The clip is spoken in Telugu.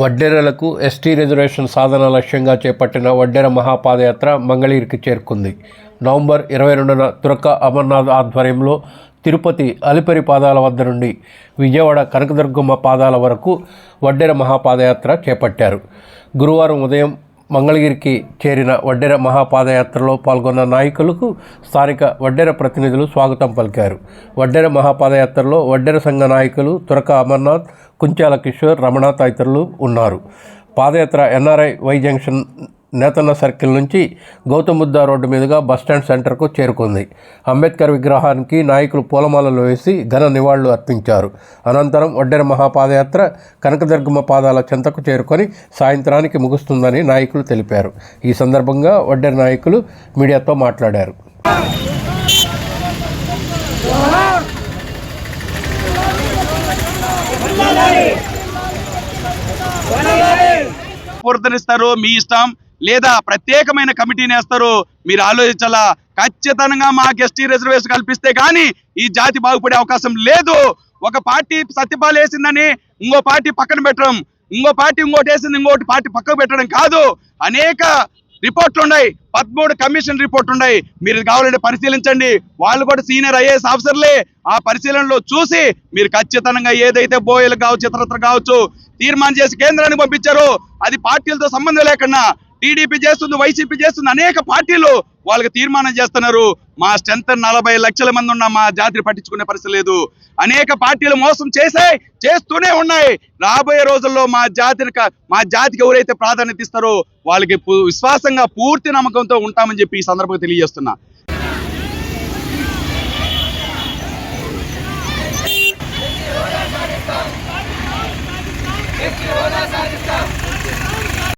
వడ్డెరలకు ఎస్టీ రిజర్వేషన్ సాధన లక్ష్యంగా చేపట్టిన వడ్డెర మహాపాదయాత్ర మంగళగిరికి చేరుకుంది. నవంబర్ ఇరవై రెండున తురక అమర్నాథ్ ఆధ్వర్యంలో తిరుపతి అలిపరి పాదాల వద్ద నుండి విజయవాడ కనకదుర్గమ్మ పాదాల వరకు వడ్డెర మహాపాదయాత్ర చేపట్టారు. గురువారం ఉదయం మంగళగిరికి చేరిన వడ్డెర మహాపాదయాత్రలో పాల్గొన్న నాయకులకు స్థానిక వడ్డెర ప్రతినిధులు స్వాగతం పలికారు. వడ్డెర మహాపాదయాత్రలో వడ్డెర సంఘ నాయకులు తురక అమర్నాథ్ కుంచాల కిషోర్ రమణ తదితరులు ఉన్నారు. Padayatra NRI Y junction Nethanna circle నుంచి గౌతమ్బుద్ధ రోడ్డు మీదుగా బస్టాండ్ సెంటర్కు చేరుకుంది. అంబేద్కర్ విగ్రహానికి నాయకులు పూలమాలలు వేసి ఘన నివాళులు అర్పించారు. అనంతరం ఒడ్డెర మహాపాదయాత్ర కనకదుర్గమ్మ పాదాల చెంతకు చేరుకొని సాయంత్రానికి ముగుస్తుందని నాయకులు తెలిపారు. ఈ సందర్భంగా ఒడ్డెర నాయకులు మీడియాతో మాట్లాడారు. పూర్తనిస్తారు మీ ఇష్టం. లేదా ప్రత్యేకమైన కమిటీని వేస్తారు? మీరు ఆలోచించాలా? ఖచ్చితంగా మాకు ఎస్టీ రిజర్వేషన్ కల్పిస్తే కానీ ఈ జాతి బాగుపడే అవకాశం లేదు. ఒక పార్టీ సత్యపాలు వేసిందని ఇంకో పార్టీ పక్కన పెట్టడం ఇంకో పార్టీ ఇంకోటి వేసింది ఇంకోటి పార్టీ పక్కకు పెట్టడం కాదు. అనేక రిపోర్ట్లు ఉన్నాయి. పదమూడు కమిషన్ రిపోర్ట్ ఉన్నాయి. మీరు కావాలంటే పరిశీలించండి. వాళ్ళు కూడా సీనియర్ ఐఏఎస్ ఆఫీసర్లే. ఆ పరిశీలనలో చూసి మీరు ఖచ్చితంగా ఏదైతే బోయలు కావచ్చు ఇతరత్ర కావచ్చు తీర్మానం చేసి కేంద్రానికి పంపించారు అది పార్టీలతో సంబంధం లేకుండా టీడీపీ చేస్తుంది వైసీపీ చేస్తుంది అనేక పార్టీలు వాళ్ళకి తీర్మానం చేస్తున్నారు. మా స్ట్రెంత్ నలభై లక్షల మంది ఉన్న మా జాతిని పట్టించుకునే పరిస్థితి లేదు. అనేక పార్టీలు మోసం చేసే చేస్తూనే ఉన్నాయి. రాబోయే రోజుల్లో మా జాతిని మా జాతికి ఎవరైతే ప్రాధాన్యత ఇస్తారో వాళ్ళకి విశ్వాసంగా పూర్తి నమ్మకంతో ఉంటామని చెప్పి ఈ సందర్భంగా తెలియజేస్తున్నా.